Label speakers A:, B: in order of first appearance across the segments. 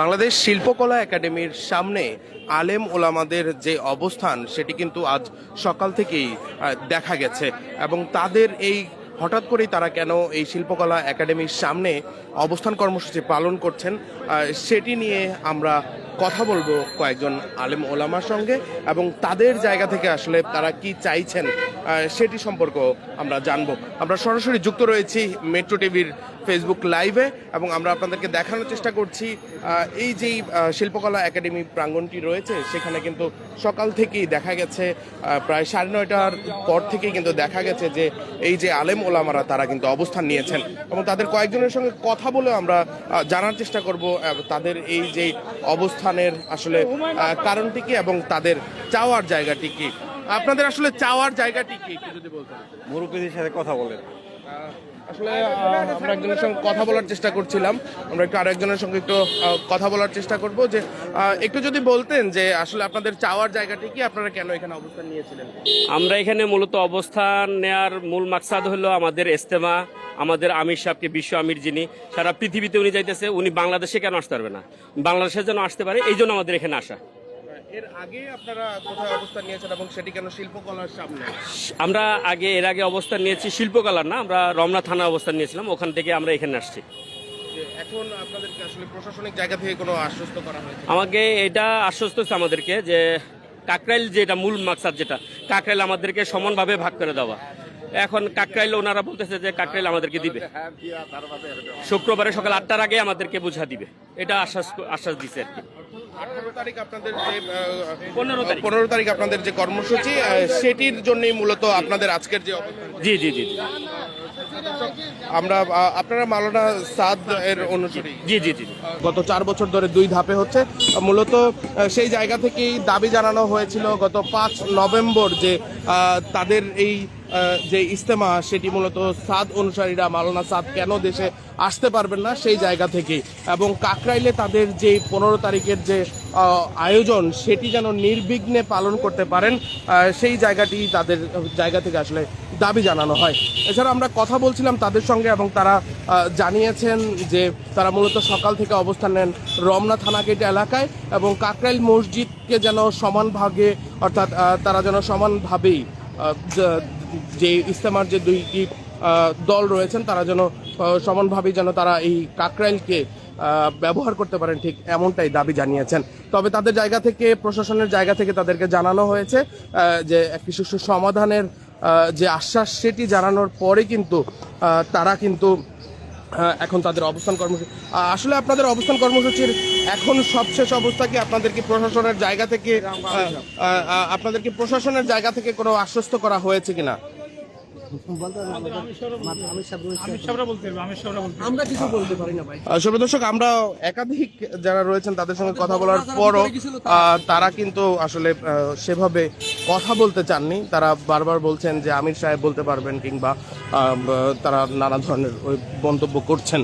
A: বাংলাদেশ শিল্পকলা একাডেমির সামনে আলেম ওলামাদের যে অবস্থান, সেটি কিন্তু আজ সকাল থেকেই দেখা গেছে। এবং তাদের এই হঠাৎ করেই তারা কেন এই শিল্পকলা একাডেমির সামনে অবস্থান কর্মসূচি পালন করছেন সেটি নিয়ে আমরা কথা বলব কয়েকজন আলেম ওলামার সঙ্গে এবং তাদের জায়গা থেকে আসলে তারা কি চাইছেন সেটি সম্পর্ক আমরা জানব। আমরা সরাসরি যুক্ত রয়েছি মেট্রো টিভির ফেসবুক লাইভে এবং আমরা আপনাদেরকে দেখানোর চেষ্টা করছি এই যেই শিল্পকলা একাডেমি প্রাঙ্গণটি রয়েছে, সেখানে কিন্তু সকাল থেকেই দেখা গেছে প্রায় সাড়ে নয়টার পর থেকেই কিন্তু দেখা গেছে যে এই যে আলেম ওলামারা তারা কিন্তু অবস্থান নিয়েছেন এবং তাদের কয়েকজনের সঙ্গে কথা বলে আমরা জানার চেষ্টা করব তাদের এই যে অবস্থানের আসলে কারণটি কি এবং তাদের চাওয়ার জায়গাটি কি? আপনাদের আসলে চাওয়ার জায়গাটি কি একটু যদি বলতেন।
B: মুরব্বীদের সাথে কথা বলেন।
A: আসলে আমরা একজনের সঙ্গে কথা বলার চেষ্টা করছিলাম। আমরা একটু আরেকজনের সঙ্গে একটু কথা বলার চেষ্টা করব যে একটু যদি বলতেন যে আসলে আপনাদের চাওয়ার জায়গাটি কি আপনারা কেন এখানে অবস্থান নিয়েছিলেন?
C: আমরা এখানে মূলত অবস্থান নেয়ার মূল মাকসাদ হলো আমাদের ইস্তেমা আমাদের আমির সাহেবকে বিশ্ব আমির যিনি সারা পৃথিবীতে উনি যাইতেছে উনি বাংলাদেশে কেন আসতে পারবে না? বাংলাদেশে যেন আসতে পারে এই জন্য আমাদের এখানে আসা।
A: এর আগে আপনারা কোথায় অবস্থান নিয়েছেন এবং সেটি কেন শিল্পকলার সামনে?
C: আমরা আগে এর আগে অবস্থান নিয়েছি শিল্পকলার না আমরা রমনা থানা অবস্থান নিয়েছিলাম ওখান থেকে আমরা এখানে আসছি।
A: এখন আপনাদেরকে আসলে প্রশাসনিক জায়গা থেকে কোনো আশ্বস্ত করা হয়েছে?
C: আমাকে এটা আশ্বস্ত হচ্ছে আমাদেরকে যে কাকরাইল যেটা মূল মাকসাদ যেটা কাকরাইল আমাদেরকে সমানভাবে ভাগ করে দেওয়া। এখন কাকরাইল ওনারা বলতেছে যে কাকরাইল আমাদেরকে দিবে। শুক্রবারে সকাল আটটার আগে আমাদেরকে বুঝা দিবে। এটা আশ্বাস আশ্বাস দিছে আর কি। পনেরো তারিখ।
A: আপনাদের যে কর্মসূচি সেটির জন্যই মূলত আপনাদের আজকের যে
C: জি জি জি জি।
A: আমরা আপনারা মালানা সাদ এর অনুসারী।
C: জি জি জি।
A: গত চার বছর ধরে দুই ধাপে হচ্ছে। মূলত সেই জায়গা থেকেই দাবি জানানো হয়েছিল গত পাঁচ নভেম্বর যে তাদের এই যে ইস্তেমা সেটি মূলত সাদ অনুসারীরা মালানা সাদ কেন দেশে আসতে পারবেন না সেই জায়গা থেকে এবং কাকরাইলে তাদের যে পনেরো তারিখের যে আয়োজন সেটি যেন নির্বিঘ্নে পালন করতে পারেন সেই জায়গাটি তাদের জায়গা থেকে আসলে দাবি জানানো হয়। এছাড়া আমরা কথা বলছিলাম তাদের সঙ্গে এবং তারা জানিয়েছেন যে তারা মূলত সকাল থেকে অবস্থান নেন রমনা থানা গেট এলাকায় এবং কাকরাইল মসজিদকে যেন সমান ভাগে অর্থাৎ তারা যেন সমানভাবেই যে- ইস্তেমার যে দুইটি দল রয়েছেন, তারা যেন সমানভাবে যেন তারা এই কাকরাইলকে ব্যবহার করতে পারেন, ঠিক এমনটাই দাবি জানিয়েছেন। তবে তাদের জায়গা থেকে, প্রশাসনের জায়গা থেকে তাদেরকে জানানো হয়েছে যে একটি সুষ্ঠু সমাধানের যে আশ্বাস, সেটি জানানোর পরে কিন্তু তারা কিন্তু এখন তাদের অবস্থান কর্মসূচি আসলে আপনাদের অবস্থান কর্মসূচির এখন সবশেষ অবস্থা কি আপনাদেরকে প্রশাসনের জায়গা থেকে আপনাদেরকে প্রশাসনের জায়গা থেকে কোনো আশ্বস্ত করা হয়েছে কিনা? সুপ্রিয় দর্শক, আমরা একাধিক যারা রয়েছেন তাদের সঙ্গে কথা বলার পরও তারা কিন্তু আসলে সেভাবে কথা বলতে চাননি। তারা বারবার বলছেন যে আমির সাহেব বলতে পারবেন কিংবা তারা নানা ধরনের ওই মন্তব্য করছেন।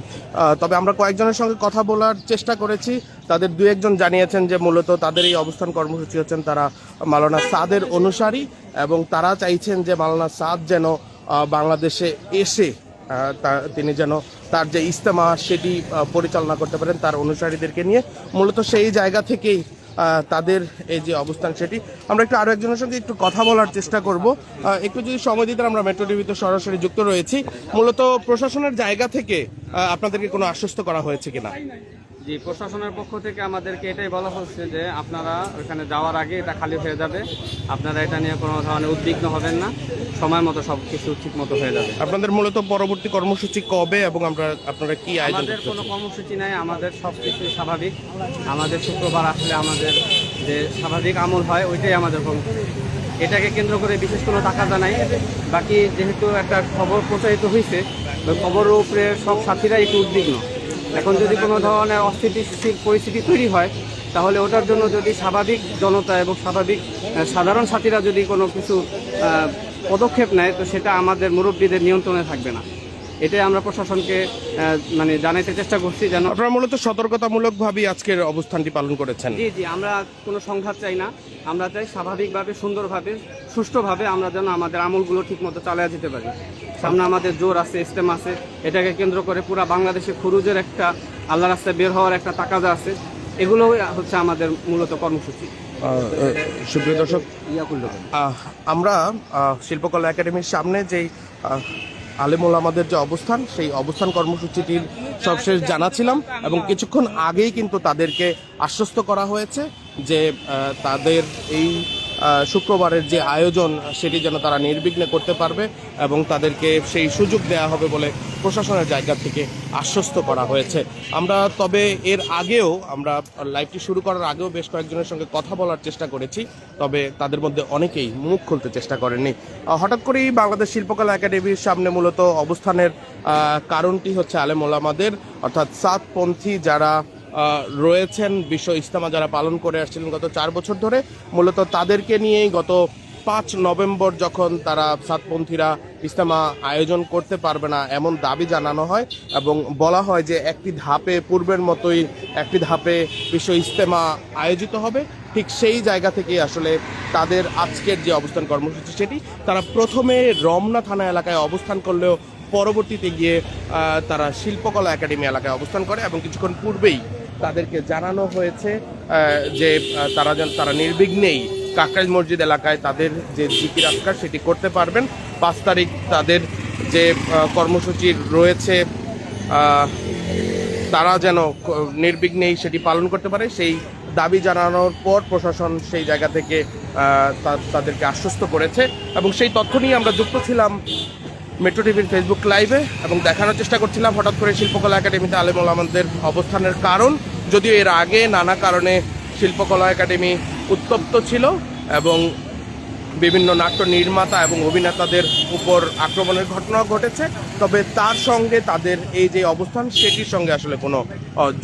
A: তবে আমরা কয়েকজনের সঙ্গে কথা বলার চেষ্টা করেছি। তাদের দু একজন জানিয়েছেন যে মূলত তাদের এই অবস্থান কর্মসূচি হচ্ছেন তারা মালানা সাদের অনুসারী এবং তারা চাইছেন যে মালানা সাদ যেন বাংলাদেশে এসে তিনি যেন তার যে ইস্তেমা সেটি পরিচালনা করতে পারেন তার অনুসারীদেরকে নিয়ে। মূলত সেই জায়গা থেকেই তাদের এই যে অবস্থান সেটি। আমরা একটু আরও একজনের সঙ্গে একটু কথা বলার চেষ্টা করব। একটু যদি সময় দিতে আমরা মেট্রো টিভিতে সরাসরি যুক্ত রয়েছি। মূলত প্রশাসনের জায়গা থেকে আপনাদেরকে কোনো আশ্বস্ত করা হয়েছে কিনা?
D: জি প্রশাসনের পক্ষ থেকে আমাদেরকে এটাই বলা হচ্ছে যে আপনারা ওখানে যাওয়ার আগে এটা খালি হয়ে যাবে। আপনারা এটা নিয়ে কোনো ধরনের উদ্বিগ্ন হবেন না। সময় মতো সব কিছু ঠিক মতো হয়ে যাবে।
A: আপনাদের মূলত পরবর্তী কর্মসূচি কবে এবং আমরা আপনারা কি আয়োজন
D: আমাদের কোনো কর্মসূচি নাই আমাদের সব কিছু স্বাভাবিক। আমাদের শুক্রবার আসলে আমাদের যে স্বাভাবিক আমল হয় ওইটাই আমাদের কর্মসূচি এটাকে কেন্দ্র করে বিশেষ কোনো টাকা নাই বাকি যেহেতু একটা খবর প্রচারিত হয়েছে খবরের উপরে সব সাথীরা একটু উদ্বিগ্ন। এখন যদি কোনো ধরনের অস্থিতিশীল পরিস্থিতি তৈরি হয় তাহলে ওটার জন্য যদি স্বাভাবিক জনতা এবং স্বাভাবিক সাধারণ সাথীরা যদি কোনো কিছু পদক্ষেপ নেয় তো সেটা আমাদের মুরব্বীদের নিয়ন্ত্রণে থাকবে না। এটাই আমরা প্রশাসনকে মানে জানাইতে চেষ্টা করছি যেন
A: আপনারা মূলত সতর্কতামূলকভাবেই আজকের অবস্থানটি পালন করেছেন।
D: জি জি আমরা কোনো সংঘাত চাই না। আমরা চাই স্বাভাবিকভাবে সুন্দরভাবে সুষ্ঠুভাবে আমরা যেন আমাদের আমলগুলো ঠিকমতো চালিয়ে যেতে পারি। সামনে আমাদের জোর আছে ইস্তেম আছে। এটাকে কেন্দ্র করে পুরো বাংলাদেশে খুরুজের একটা আল্লাহ রাস্তায় বের হওয়ার একটা তাকাজা আছে। এগুলো হচ্ছে আমাদের মূলত কর্মসূচি।
A: সুপ্রিয় দর্শক আমরা শিল্পকলা একাডেমির সামনে যেই আলেমুল আমাদের যে অবস্থান, সেই অবস্থান কর্মসূচিটির সবশেষ জানাছিলাম এবং কিছুক্ষণ আগেই কিন্তু তাদেরকে আশ্বস্ত করা হয়েছে যে তাদের এই শুক্রবারের যে আয়োজন, সেটি যেন তারা নির্বিঘ্নে করতে পারবে এবং তাদেরকে সেই সুযোগ দেওয়া হবে বলে প্রশাসনের জায়গা থেকে আশ্বস্ত করা হয়েছে। আমরা তবে এর আগেও, আমরা লাইভটি শুরু করার আগেও বেশ কয়েকজনের সঙ্গে কথা বলার চেষ্টা করেছি, তবে তাদের মধ্যে অনেকেই মুখ খুলতে চেষ্টা করেননি। হঠাৎ করেই বাংলাদেশ শিল্পকলা একাডেমির সামনে মূলত অবস্থানের কারণটি হচ্ছে আলেম ওলামাদের, অর্থাৎ সাতপন্থী যারা রয়েছেন বিশ্ব ইস্তেমা যারা পালন করে আসছিলেন গত চার বছর ধরে। মূলত তাদেরকে নিয়েই গত পাঁচ নভেম্বর যখন তারা সাতপন্থীরা ইস্তেমা আয়োজন করতে পারবে না, এমন দাবি জানানো হয় এবং বলা হয় যে একটি ধাপে, পূর্বের মতোই একটি ধাপে বিশ্ব ইস্তেমা আয়োজিত হবে। ঠিক সেই জায়গা থেকে আসলে তাদের আজকের যে অবস্থান কর্মসূচি সেটি, তারা প্রথমে রমনা থানা এলাকায় অবস্থান করলেও পরবর্তীতে গিয়ে তারা শিল্পকলা একাডেমি এলাকায় অবস্থান করে এবং কিছুক্ষণ পূর্বেই তাদেরকে জানানো হয়েছে যে তারা যেন, তারা নির্বিঘ্নেই কাকরাইল মসজিদ এলাকায় তাদের যে জিকির আজকার সেটি করতে পারবেন। পাঁচ তারিখ তাদের যে কর্মসূচি রয়েছে তারা যেন নির্বিঘ্নেই সেটি পালন করতে পারে। সেই দাবি জানানোর পর প্রশাসন সেই জায়গা থেকে তাদেরকে আশ্বস্ত করেছে এবং সেই তথ্য নিয়ে আমরা যুক্ত ছিলাম মেট্রো টিভির ফেসবুক লাইভে এবং দেখানোর চেষ্টা করছিলাম হঠাৎ করে শিল্পকলা একাডেমিতে আলেমুল আমাদের অবস্থানের কারণ। যদিও এর আগে নানা কারণে শিল্পকলা একাডেমি উত্তপ্ত ছিল এবং বিভিন্ন নাট্য নির্মাতা এবং অভিনেতাদের উপর আক্রমণের ঘটনাও ঘটেছে, তবে তার সঙ্গে তাদের এই যে অবস্থান, সেটির সঙ্গে আসলে কোনো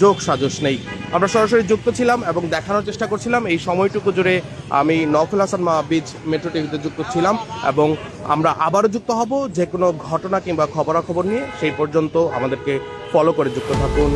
A: যোগ সাজস নেই। আমরা সরাসরি যুক্ত ছিলাম এবং দেখানোর চেষ্টা করছিলাম। এই সময়টুকু জুড়ে আমি নফল হাসান মাহবিজ মেট্রো টিভিতে যুক্ত ছিলাম এবং আমরা আবারও যুক্ত হব। যে কোনো ঘটনা কিংবা খবরাখবর নিয়ে সেই পর্যন্ত আমাদেরকে ফলো করে যুক্ত থাকুন।